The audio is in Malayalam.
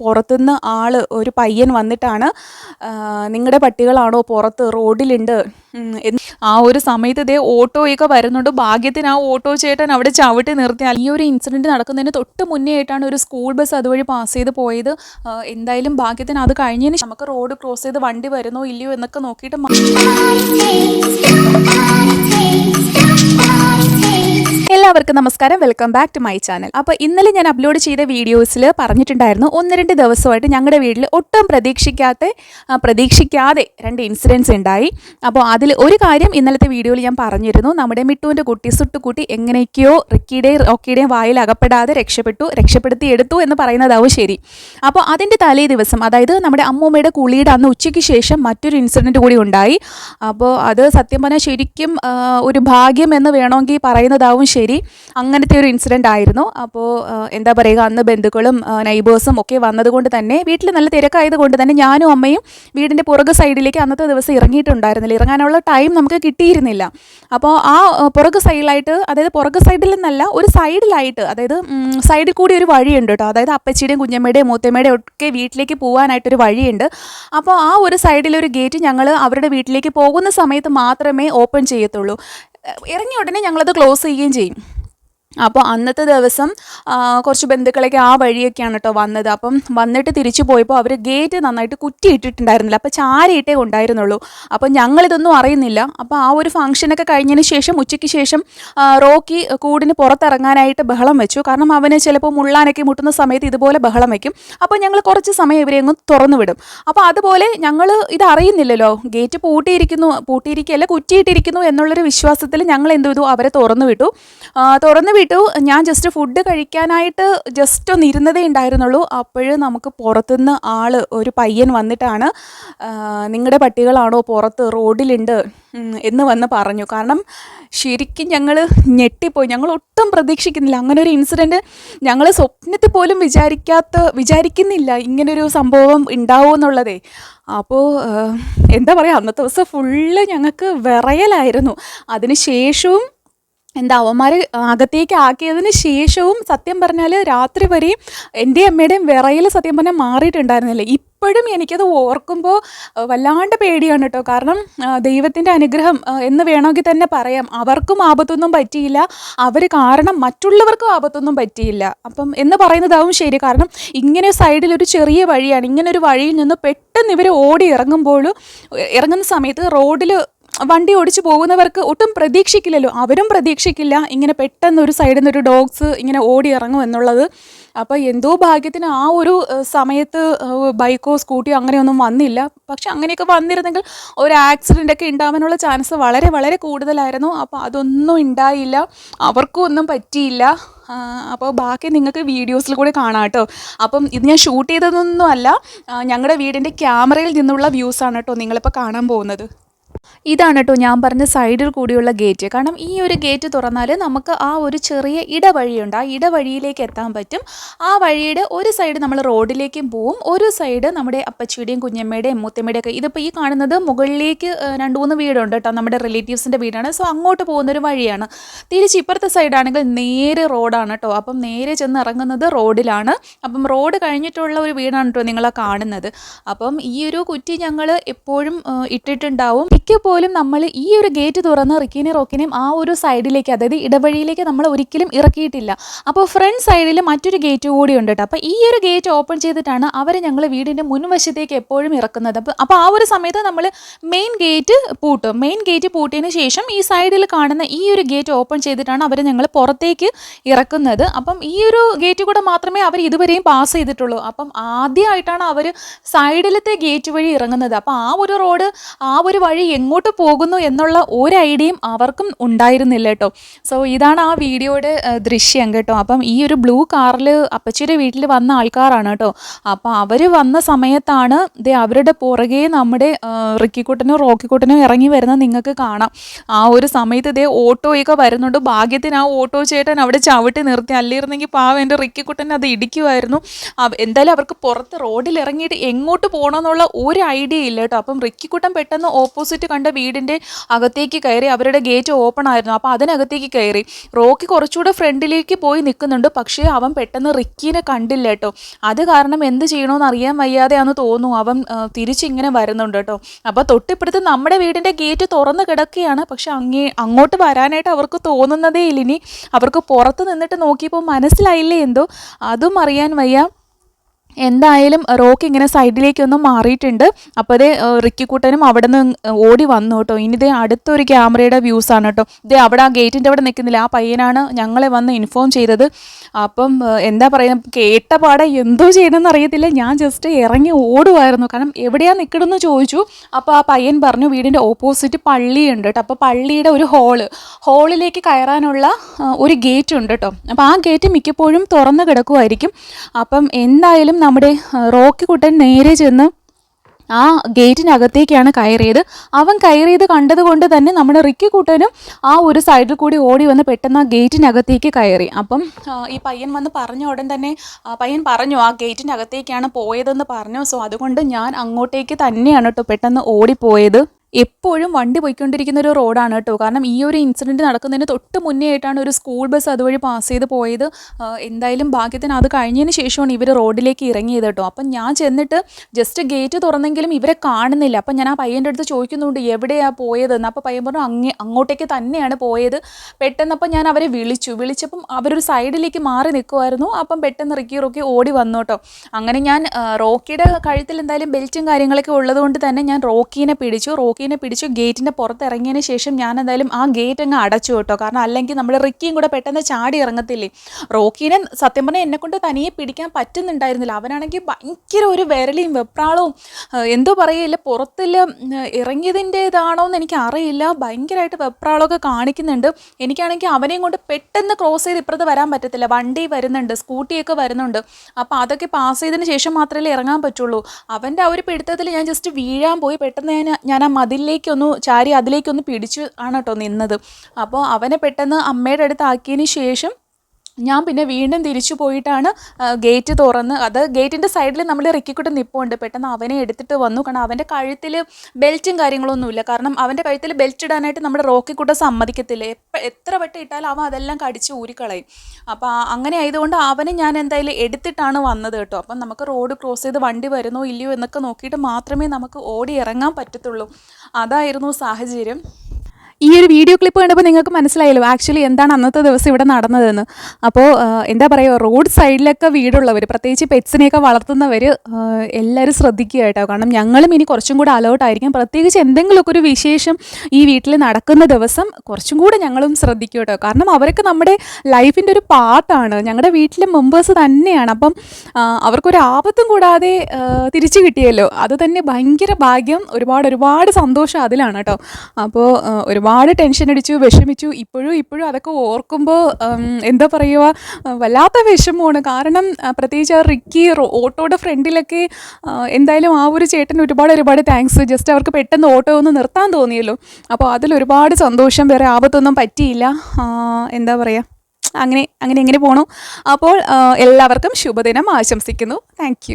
പുറത്തുനിന്ന് ആൾ ഒരു പയ്യൻ വന്നിട്ടാണ് നിങ്ങളുടെ പട്ടികളാണോ പുറത്ത് റോഡിലുണ്ട് ആ ഒരു സമയത്ത് ഇതേ ഓട്ടോയൊക്കെ വരുന്നുണ്ട്. ഭാഗ്യത്തിന് ആ ഓട്ടോ ചേട്ടൻ അവിടെ ചവിട്ടി നിർത്തിയാൽ ഈ ഒരു ഇൻസിഡന്റ് നടക്കുന്നതിന് തൊട്ട് മുന്നേ ആയിട്ടാണ് ഒരു സ്കൂൾ ബസ് അതുവഴി പാസ് ചെയ്ത് പോയത്. എന്തായാലും ഭാഗ്യത്തിന് അത് കഴിഞ്ഞതിന് നമുക്ക് റോഡ് ക്രോസ് ചെയ്ത് വണ്ടി വരുന്നോ ഇല്ലയോ എന്നൊക്കെ നോക്കിയിട്ട് എല്ലാവർക്കും നമസ്കാരം. Welcome back to my channel അപ്പോൾ ഇന്നലെ ഞാൻ അപ്ലോഡ് ചെയ്ത വീഡിയോസിൽ പറഞ്ഞിട്ടുണ്ടായിരുന്നു ഒന്ന് രണ്ട് ദിവസമായിട്ട് ഞങ്ങളുടെ വീട്ടിൽ ഒട്ടും പ്രതീക്ഷിക്കാത്ത പ്രതീക്ഷിക്കാതെ രണ്ട് ഇൻസിഡൻസ് ഉണ്ടായി. അപ്പോൾ അതിൽ ഒരു കാര്യം ഇന്നലത്തെ വീഡിയോയിൽ ഞാൻ പറഞ്ഞിരുന്നു. നമ്മുടെ മിട്ടുവിന്റെ കുട്ടി സുട്ടുകുട്ടി എങ്ങനെയൊക്കെയോ റിക്കിയുടെയും റോക്കിയുടെയും വായിൽ അകപ്പെടാതെ രക്ഷപ്പെട്ടു രക്ഷപ്പെടുത്തി എടുത്തു എന്ന് പറയുന്നതാവും ശരി. അപ്പോൾ അതിന്റെ തലേ ദിവസം അതായത് നമ്മുടെ അമ്മൂമ്മയുടെ കുളിയുടെ അന്ന് ഉച്ചയ്ക്ക് ശേഷം മറ്റൊരു ഇൻസിഡന്റ് കൂടി ഉണ്ടായി. അപ്പോൾ അത് സത്യം പറഞ്ഞാൽ ശരിക്കും ഒരു ഭാഗ്യം എന്ന് വേണമെങ്കിൽ പറയുന്നതാവും ശരി. അങ്ങനത്തെ ഒരു ഇൻസിഡന്റ് ആയിരുന്നു. അപ്പോൾ എന്താ പറയുക അന്ന് ബന്ധുക്കളും നൈബേഴ്സും ഒക്കെ വന്നതുകൊണ്ട് തന്നെ വീട്ടിൽ നല്ല തിരക്കായത് കൊണ്ട് തന്നെ ഞാനും അമ്മയും വീടിന്റെ പുറകു സൈഡിലേക്ക് അന്നത്തെ ദിവസം ഇറങ്ങിയിട്ടുണ്ടായിരുന്നില്ല. ഇറങ്ങാനുള്ള ടൈം നമുക്ക് കിട്ടിയിരുന്നില്ല. അപ്പോൾ ആ പുറക് സൈഡിലായിട്ട് അതായത് പുറകു സൈഡിൽ നിന്നല്ല ഒരു സൈഡിലായിട്ട് അതായത് സൈഡിൽ കൂടി ഒരു വഴിയുണ്ട് കേട്ടോ. അതായത് അപ്പച്ചിയുടെയും കുഞ്ഞമ്മയുടെയും മൂത്തമ്മയുടെയും ഒക്കെ വീട്ടിലേക്ക് പോകാനായിട്ടൊരു വഴിയുണ്ട്. അപ്പോൾ ആ ഒരു സൈഡിലൊരു ഗേറ്റ് ഞങ്ങൾ അവരുടെ വീട്ടിലേക്ക് പോകുന്ന സമയത്ത് മാത്രമേ ഓപ്പൺ ചെയ്യത്തുള്ളൂ. ഇറങ്ങിയ ഉടനെ ഞങ്ങളത് ക്ലോസ് ചെയ്യുകയും ചെയ്യും. അപ്പോൾ അന്നത്തെ ദിവസം കുറച്ച് ബന്ധുക്കളൊക്കെ ആ വഴിയൊക്കെയാണ് കേട്ടോ വന്നത്. അപ്പം വന്നിട്ട് തിരിച്ചു പോയപ്പോൾ അവർ ഗേറ്റ് നന്നായിട്ട് കുറ്റിയിട്ടിട്ടുണ്ടായിരുന്നില്ല. അപ്പോൾ ചാരിയിട്ടേ ഉണ്ടായിരുന്നുള്ളൂ. അപ്പോൾ ഞങ്ങളിതൊന്നും അറിയുന്നില്ല. അപ്പോൾ ആ ഒരു ഫംഗ്ഷനൊക്കെ കഴിഞ്ഞതിന് ശേഷം ഉച്ചയ്ക്ക് ശേഷം റോക്കി കൂടിന് പുറത്തിറങ്ങാനായിട്ട് ബഹളം വെച്ചു. കാരണം അവന് ചിലപ്പോൾ മുള്ളാനൊക്കെ മുട്ടുന്ന സമയത്ത് ഇതുപോലെ ബഹളം വയ്ക്കും അപ്പോൾ ഞങ്ങൾ കുറച്ച് സമയം ഇവരെ അങ്ങ് തുറന്നു വിടും അപ്പോൾ അതുപോലെ ഞങ്ങൾ ഇത് അറിയുന്നില്ലല്ലോ ഗേറ്റ് പൂട്ടിയിരിക്കുന്നു പൂട്ടിയിരിക്കുകയല്ല കുറ്റിയിട്ടിരിക്കുന്നു എന്നുള്ളൊരു വിശ്വാസത്തിൽ ഞങ്ങൾ എന്ത് ചെയ്തു? അവരെ തുറന്നു വിട്ടു തുറന്നു വിട്ടു. ഞാൻ ജസ്റ്റ് ഫുഡ് കഴിക്കാനായിട്ട് ജസ്റ്റ് ഒന്ന് ഇരുന്നതേ ഉണ്ടായിരുന്നുള്ളൂ. അപ്പോഴ് നമുക്ക് പുറത്തുനിന്ന് ആൾ ഒരു പയ്യൻ വന്നിട്ടാണ് നിങ്ങളുടെ പട്ടികളാണോ പുറത്ത് റോഡിലുണ്ട്? എന്ന് വന്ന് പറഞ്ഞു. കാരണം ശരിക്കും ഞങ്ങൾ ഞെട്ടിപ്പോയി. ഞങ്ങൾ ഒട്ടും പ്രതീക്ഷിക്കുന്നില്ല. അങ്ങനെ ഒരു ഇൻസിഡന്റ് ഞങ്ങൾ സ്വപ്നത്തിൽ പോലും വിചാരിക്കാത്ത വിചാരിക്കുന്നില്ല ഇങ്ങനൊരു സംഭവം ഉണ്ടാവുമെന്നുള്ളതേ അപ്പോൾ എന്താ പറയുക അന്നത്തെ ദിവസം ഫുള്ള് ഞങ്ങൾക്ക് വിറയലായിരുന്നു. അതിന് ശേഷവും എന്താ അവന്മാർ അകത്തേക്ക് ആക്കിയതിന് ശേഷവും സത്യം പറഞ്ഞാൽ രാത്രി വരെയും എന്റെ അമ്മയുടെയും വിറയിൽ സത്യം പറഞ്ഞാൽ മാറിയിട്ടുണ്ടായിരുന്നില്ല. ഇപ്പോഴും എനിക്കത് ഓർക്കുമ്പോൾ വല്ലാണ്ട് പേടിയാണ് കേട്ടോ. കാരണം ദൈവത്തിന്റെ അനുഗ്രഹം എന്ന് വേണമെങ്കിൽ തന്നെ പറയാം. അവർക്കും ആപത്തൊന്നും പറ്റിയില്ല. അവർ കാരണം മറ്റുള്ളവർക്കും ആപത്തൊന്നും പറ്റിയില്ല. അപ്പം എന്ന് പറയുന്നതാവും ശരി. കാരണം ഇങ്ങനെ സൈഡിൽ ഒരു ചെറിയ വഴിയാണ്. ഇങ്ങനെ ഒരു വഴിയിൽ നിന്ന് പെട്ടെന്ന് ഇവർ ഓടി ഇറങ്ങുമ്പോൾ ഇറങ്ങുന്ന സമയത്ത് റോഡിൽ വണ്ടി ഓടിച്ചു പോകുന്നവർക്ക് ഒട്ടും പ്രതീക്ഷിക്കില്ലല്ലോ. അവരും പ്രതീക്ഷിക്കില്ല ഇങ്ങനെ പെട്ടെന്ന് ഒരു സൈഡിൽ നിന്ന് ഒരു ഡോഗ്സ് ഇങ്ങനെ ഓടി ഇറങ്ങും എന്നുള്ളത്. അപ്പോൾ എന്തോ ഭാഗ്യത്തിന് ആ ഒരു സമയത്ത് ബൈക്കോ സ്കൂട്ടിയോ അങ്ങനെയൊന്നും വന്നില്ല. പക്ഷെ അങ്ങനെയൊക്കെ വന്നിരുന്നെങ്കിൽ ഒരു ആക്സിഡന്റ് ഒക്കെ ഉണ്ടാവാനുള്ള ചാൻസ് വളരെ വളരെ കൂടുതലായിരുന്നു. അപ്പോൾ അതൊന്നും ഉണ്ടായില്ല. അവർക്കും ഒന്നും പറ്റിയില്ല. അപ്പോൾ ബാക്കി നിങ്ങൾക്ക് വീഡിയോസിൽ കൂടെ കാണാം കേട്ടോ. അപ്പം ഇത് ഞാൻ ഷൂട്ട് ചെയ്തതൊന്നും അല്ല ഞങ്ങളുടെ വീടിന്റെ ക്യാമറയിൽ നിന്നുള്ള വ്യൂസാണ് കേട്ടോ നിങ്ങളിപ്പോൾ കാണാൻ പോകുന്നത്. ഇതാണ് കേട്ടോ ഞാൻ പറഞ്ഞ സൈഡിൽ കൂടിയുള്ള ഗേറ്റ്. കാരണം ഈ ഒരു ഗേറ്റ് തുറന്നാൽ നമുക്ക് ആ ഒരു ചെറിയ ഇടവഴിയുണ്ട്. ആ ഇടവഴിയിലേക്ക് എത്താൻ പറ്റും. ആ വഴിയുടെ ഒരു സൈഡ് നമ്മൾ റോഡിലേക്കും പോവും. ഒരു സൈഡ് നമ്മുടെ അപ്പച്ചിയുടെയും കുഞ്ഞമ്മയുടെയും മുത്തമ്മയുടെയും ഒക്കെ ഇതിപ്പോൾ ഈ കാണുന്നത് മുകളിലേക്ക് രണ്ട് മൂന്ന് വീടുണ്ട് കേട്ടോ നമ്മുടെ റിലേറ്റീവ്സിന്റെ വീടാണ്. സോ അങ്ങോട്ട് പോകുന്നൊരു വഴിയാണ്. തിരിച്ച് ഇപ്പുറത്തെ സൈഡാണെങ്കിൽ നേരെ റോഡാണ് കേട്ടോ അപ്പം നേരെ ചെന്ന് ഇറങ്ങുന്നത് റോഡിലാണ്. അപ്പം റോഡ് കഴിഞ്ഞിട്ടുള്ള ഒരു വീടാണ് കേട്ടോ നിങ്ങളെ കാണുന്നത്. അപ്പം ഈ ഒരു കുറ്റി ഞങ്ങൾ എപ്പോഴും ഇട്ടിട്ടുണ്ടാവും. മിക്ക പോലും നമ്മൾ ഈ ഒരു ഗേറ്റ് തുറന്ന് റിക്കിനെ റോക്കിനെയും ആ ഒരു സൈഡിലേക്ക് അതായത് ഇടവഴിയിലേക്ക് നമ്മൾ ഒരിക്കലും ഇറക്കിയിട്ടില്ല. അപ്പോൾ ഫ്രണ്ട് സൈഡിൽ മറ്റൊരു ഗേറ്റ് കൂടി ഉണ്ട് കേട്ടോ. അപ്പോൾ ഈ ഒരു ഗേറ്റ് ഓപ്പൺ ചെയ്തിട്ടാണ് അവർ ഞങ്ങൾ വീടിന്റെ മുൻവശത്തേക്ക് എപ്പോഴും ഇറക്കുന്നത്. അപ്പോൾ അപ്പോൾ ആ ഒരു സമയത്ത് നമ്മൾ മെയിൻ ഗേറ്റ് പൂട്ടും. മെയിൻ ഗേറ്റ് പൂട്ടിയതിന് ശേഷം ഈ സൈഡിൽ കാണുന്ന ഈ ഒരു ഗേറ്റ് ഓപ്പൺ ചെയ്തിട്ടാണ് അവർ ഞങ്ങൾ പുറത്തേക്ക് ഇറക്കുന്നത്. അപ്പം ഈ ഒരു ഗേറ്റ് കൂടെ മാത്രമേ അവർ ഇതുവരെയും പാസ് ചെയ്തിട്ടുള്ളൂ. അപ്പം ആദ്യമായിട്ടാണ് അവർ സൈഡിലത്തെ ഗേറ്റ് വഴി ഇറങ്ങുന്നത്. അപ്പോൾ ആ ഒരു റോഡ് ആ ഒരു വഴി എങ്ങോട്ട് പോകുന്നു എന്നുള്ള ഒരു ഐഡിയയും അവർക്കും ഉണ്ടായിരുന്നില്ല കേട്ടോ. സോ ഇതാണ് ആ വീഡിയോയുടെ ദൃശ്യം കേട്ടോ. അപ്പം ഈ ഒരു ബ്ലൂ കാറിൽ അപ്പച്ചിയുടെ വീട്ടിൽ വന്ന ആൾക്കാരാണ് കേട്ടോ. അപ്പം അവർ വന്ന സമയത്താണ് ദേ അവരുടെ പുറകെ നമ്മുടെ റിക്കിക്കുട്ടനും റോക്കിക്കുട്ടനും ഇറങ്ങി വരുന്നത് നിങ്ങൾക്ക് കാണാം. ആ ഒരു സമയത്ത് ഇതേ ഓട്ടോയൊക്കെ വരുന്നുണ്ട്. ഭാഗ്യത്തിന് ആ ഓട്ടോ ചേട്ടൻ അവിടെ ചവിട്ടി നിർത്തി. അല്ലിരുന്നെങ്കിൽ പാവം എന്റെ റിക്കിക്കുട്ടൻ അത് ഇടിക്കുമായിരുന്നു എന്തായാലും അവർക്ക് പുറത്ത് റോഡിൽ ഇറങ്ങിയിട്ട് എങ്ങോട്ട് പോകണമെന്നുള്ള ഒരു ഐഡിയ ഇല്ല കേട്ടോ. അപ്പം റിക്കിക്കുട്ടൻ പെട്ടെന്ന് ഓപ്പോസിറ്റ് കണ്ട് ഞങ്ങളുടെ വീടിന്റെ അകത്തേക്ക് കയറി അവരുടെ ഗേറ്റ് ഓപ്പൺ ആയിരുന്നു. അപ്പോൾ അതിനകത്തേക്ക് കയറി. റോക്കി കുറച്ചുകൂടെ ഫ്രണ്ടിലേക്ക് പോയി നിൽക്കുന്നുണ്ട്. പക്ഷേ അവൻ പെട്ടെന്ന് റിക്കീനെ കണ്ടില്ല കേട്ടോ. അത് കാരണം എന്ത് ചെയ്യണമെന്ന് അറിയാൻ വയ്യാതെയാണെന്ന് തോന്നുന്നു. അവൻ തിരിച്ചിങ്ങനെ വരുന്നുണ്ട് കേട്ടോ. അപ്പോൾ തൊട്ടിപ്പുറത്ത് നമ്മുടെ വീടിന്റെ ഗേറ്റ് തുറന്ന് കിടക്കുകയാണ്. പക്ഷെ അങ്ങേ അങ്ങോട്ട് വരാനായിട്ട് അവർക്ക് തോന്നുന്നതേ ഇല്ല. ഇനി അവർക്ക് പുറത്ത് നിന്നിട്ട് നോക്കിയപ്പോൾ മനസ്സിലായില്ലേ എന്തോ? അതും അറിയാൻ വയ്യ. എന്തായാലും റോക്ക് ഇങ്ങനെ സൈഡിലേക്കൊന്ന് മാറിയിട്ടുണ്ട്. അപ്പോൾ അതേ റിക്കിക്കുട്ടനും അവിടെ നിന്ന് ഓടി വന്നു കേട്ടോ. ഇനി ഇതേ അടുത്തൊരു ക്യാമറയുടെ വ്യൂസ് ആണ് കേട്ടോ. ഇതേ അവിടെ ആ ഗേറ്റിന്റെ അവിടെ നിൽക്കുന്നില്ല. ആ പയ്യനാണ് ഞങ്ങളെ വന്ന് ഇൻഫോം ചെയ്തത്. അപ്പം എന്താ പറയുക കേട്ട പാടെ എന്തോ ചെയ്യണമെന്ന് അറിയത്തില്ല. ഞാൻ ജസ്റ്റ് ഇറങ്ങി ഓടുമായിരുന്നു കാരണം എവിടെയാണ് നിൽക്കണമെന്ന് ചോദിച്ചു. അപ്പോൾ ആ പയ്യൻ പറഞ്ഞു വീടിന്റെ ഓപ്പോസിറ്റ് പള്ളിയുണ്ട് കേട്ടോ. അപ്പോൾ പള്ളിയുടെ ഒരു ഹോൾ ഹോളിലേക്ക് കയറാനുള്ള ഒരു ഗേറ്റ് ഉണ്ട് കേട്ടോ. അപ്പോൾ ആ ഗേറ്റ് മിക്കപ്പോഴും തുറന്ന് കിടക്കുമായിരിക്കും അപ്പം എന്തായാലും നമ്മുടെ റോക്കി കുട്ടൻ നേരെ ചെന്ന് ആ ഗേറ്റിനകത്തേക്കാണ് കയറിയത്. അവൻ കയറിയത് കണ്ടതുകൊണ്ട് തന്നെ നമ്മുടെ റിക്കി കൂട്ടനും ആ ഒരു സൈഡിൽ കൂടി ഓടി വന്ന് പെട്ടെന്ന് ആ ഗേറ്റിനകത്തേക്ക് കയറി. അപ്പം ഈ പയ്യൻ വന്ന് പറഞ്ഞ ഉടൻ തന്നെ പയ്യൻ പറഞ്ഞു ആ ഗേറ്റിനകത്തേക്കാണ് പോയതെന്ന് പറഞ്ഞു. സോ അതുകൊണ്ട് ഞാൻ അങ്ങോട്ടേക്ക് തന്നെയാണ് കേട്ടോ പെട്ടെന്ന് ഓടിപ്പോയത്. എപ്പോഴും വണ്ടി പോയിക്കൊണ്ടിരിക്കുന്ന ഒരു റോഡാണ് കേട്ടോ. കാരണം ഈ ഒരു ഇൻസിഡന്റ് നടക്കുന്നതിന് തൊട്ട് മുന്നേ ആയിട്ടാണ് ഒരു സ്കൂൾ ബസ് അതുവഴി പാസ് ചെയ്ത് പോയത്. എന്തായാലും ഭാഗ്യത്തിന് അത് കഴിഞ്ഞതിന് ശേഷമാണ് ഇവർ റോഡിലേക്ക് ഇറങ്ങിയത് കേട്ടോ. അപ്പം ഞാൻ ചെന്നിട്ട് ജസ്റ്റ് ഗേറ്റ് തുറന്നെങ്കിലും ഇവരെ കാണുന്നില്ല. അപ്പം ഞാൻ ആ പയ്യന്റെ അടുത്ത് ചോദിക്കുന്നുണ്ട് എവിടെയാണ് പോയതെന്ന് അപ്പോൾ പയ്യൻ പറഞ്ഞു അങ്ങേ അങ്ങോട്ടേക്ക് തന്നെയാണ് പോയത്. പെട്ടെന്നപ്പം ഞാൻ അവരെ വിളിച്ചു. വിളിച്ചപ്പം അവരൊരു സൈഡിലേക്ക് മാറി നിൽക്കുമായിരുന്നു അപ്പം പെട്ടെന്ന് റിക്കി റോക്കി ഓടി വന്നു കേട്ടോ. അങ്ങനെ ഞാൻ റോക്കിയുടെ കഴുത്തിൽ എന്തായാലും ബെൽറ്റും കാര്യങ്ങളൊക്കെ ഉള്ളതുകൊണ്ട് തന്നെ ഞാൻ റോക്കീനെ പിടിച്ചു. റോക്കീനെ പിടിച്ചു ഗേറ്റിന്റെ പുറത്ത് ഇറങ്ങിയതിന് ശേഷം ഞാൻ എന്തായാലും ആ ഗേറ്റ് അങ്ങ് അടച്ചു കേട്ടോ. കാരണം അല്ലെങ്കിൽ നമ്മൾ റിക്കിയും കൂടെ പെട്ടെന്ന് ചാടി ഇറങ്ങത്തില്ലേ? റോക്കീനെ സത്യം പറഞ്ഞാൽ എന്നെക്കൊണ്ട് തനിയെ പിടിക്കാൻ പറ്റുന്നുണ്ടായിരുന്നില്ല. അവനാണെങ്കിൽ ഭയങ്കര ഒരു വിരളിയും വെപ്രാളവും എന്തോ പറയില്ല പുറത്തിൽ ഇറങ്ങിയതിന്റേതാണോ എന്ന് എനിക്ക് അറിയില്ല ഭയങ്കരമായിട്ട് വെപ്രാളമൊക്കെ കാണിക്കുന്നുണ്ട്. എനിക്കാണെങ്കിൽ അവനെയും കൊണ്ട് പെട്ടെന്ന് ക്രോസ് ചെയ്ത് ഇപ്പുറത്ത് വരാൻ പറ്റത്തില്ല. വണ്ടി വരുന്നുണ്ട് സ്കൂട്ടിയൊക്കെ വരുന്നുണ്ട്. അപ്പോൾ അതൊക്കെ പാസ് ചെയ്തതിന് ശേഷം മാത്രമേ ഇറങ്ങാൻ പറ്റുള്ളൂ. അവന്റെ ആ ഒരു പിടുത്തത്തിൽ ഞാൻ ജസ്റ്റ് വീഴാൻ പോയി. പെട്ടെന്ന് ഞാൻ ഞാൻ ആ മതിലിലേക്കൊന്ന് ചാരി അതിലേക്കൊന്ന് പിടിച്ചു ആണ് കേട്ടോ നിന്നത്. അപ്പോൾ അവനെ പെട്ടെന്ന് അമ്മയുടെ അടുത്ത് ആക്കിയതിന് ശേഷം ഞാൻ പിന്നെ വീണ്ടും തിരിച്ചു പോയിട്ടാണ് ഗേറ്റ് തുറന്ന്. അത് ഗേറ്റിന്റെ സൈഡിൽ നമ്മൾ റിക്കിക്കുട്ട് നിപ്പുണ്ട്. പെട്ടെന്ന് അവനെ എടുത്തിട്ട് വന്നു. കാരണം അവന്റെ കഴുത്തിൽ ബെൽറ്റും കാര്യങ്ങളൊന്നുമില്ല. കാരണം അവന്റെ കഴുത്തിൽ ബെൽറ്റ് ഇടാനായിട്ട് നമ്മുടെ റോക്കിക്കുട്ട സമ്മതിക്കത്തില്ല. എത്ര വട്ടം ഇട്ടാലും അവൻ അതെല്ലാം കടിച്ച് ഊരിക്കളയും. അപ്പോൾ അങ്ങനെ ആയതുകൊണ്ട് അവനെ ഞാൻ എന്തായാലും എടുത്തിട്ടാണ് വന്നത് കേട്ടോ. അപ്പം നമുക്ക് റോഡ് ക്രോസ് ചെയ്ത് വണ്ടി വരുന്നോ ഇല്ലയോ എന്നൊക്കെ നോക്കിയിട്ട് മാത്രമേ നമുക്ക് ഓടി ഇറങ്ങാൻ പറ്റത്തുള്ളൂ. അതായിരുന്നു സാഹചര്യം. ഈ ഒരു വീഡിയോ ക്ലിപ്പ് കണ്ടപ്പോൾ നിങ്ങൾക്ക് മനസ്സിലായല്ലോ ആക്ച്വലി എന്താണ് അന്നത്തെ ദിവസം ഇവിടെ നടന്നതെന്ന്. അപ്പോൾ എന്താ പറയുക റോഡ് സൈഡിലൊക്കെ വീടുള്ളവർ പ്രത്യേകിച്ച് പെറ്റ്സിനെയൊക്കെ വളർത്തുന്നവർ എല്ലാവരും ശ്രദ്ധിക്കുക കേട്ടോ. കാരണം ഞങ്ങളും ഇനി കുറച്ചും കൂടെ അലേർട്ടായിരിക്കും പ്രത്യേകിച്ച് എന്തെങ്കിലുമൊക്കെ ഒരു വിശേഷം ഈ വീട്ടിൽ നടക്കുന്ന ദിവസം കുറച്ചും കൂടെ ഞങ്ങളും ശ്രദ്ധിക്കും കേട്ടോ. കാരണം അവരൊക്കെ നമ്മുടെ ലൈഫിന്റെ ഒരു പാർട്ടാണ് ഞങ്ങളുടെ വീട്ടിലെ മെമ്പേഴ്സ് തന്നെയാണ്. അപ്പം അവർക്കൊരു ആപത്തും കൂടാതെ തിരിച്ചു കിട്ടിയല്ലോ. അത് തന്നെ ഭയങ്കര ഭാഗ്യം. ഒരുപാട് ഒരുപാട് സന്തോഷം അതിലാണ് കേട്ടോ. അപ്പോൾ ആ, ഒരുപാട് ടെൻഷൻ അടിച്ചു വിഷമിച്ചു. ഇപ്പോഴും ഇപ്പോഴും അതൊക്കെ ഓർക്കുമ്പോൾ എന്താ പറയുക വല്ലാത്ത വിഷമമാണ്. കാരണം പ്രത്യേകിച്ച് ആ റിക്കി ഓട്ടോയുടെ ഫ്രണ്ടിലൊക്കെ എന്തായാലും ആ ഒരു ചേട്ടന് ഒരുപാട് ഒരുപാട് താങ്ക്സ് ജസ്റ്റ് അവർക്ക് പെട്ടെന്ന് ഓട്ടോ ഒന്ന് നിർത്താൻ തോന്നിയല്ലോ. അപ്പോൾ അതിൽ ഒരുപാട് സന്തോഷം. വേറെ ആപത്തൊന്നും പറ്റിയില്ല. എന്താ പറയുക അങ്ങനെ അങ്ങനെ എങ്ങനെ പോണു? അപ്പോൾ എല്ലാവർക്കും ശുഭദിനം ആശംസിക്കുന്നു. താങ്ക്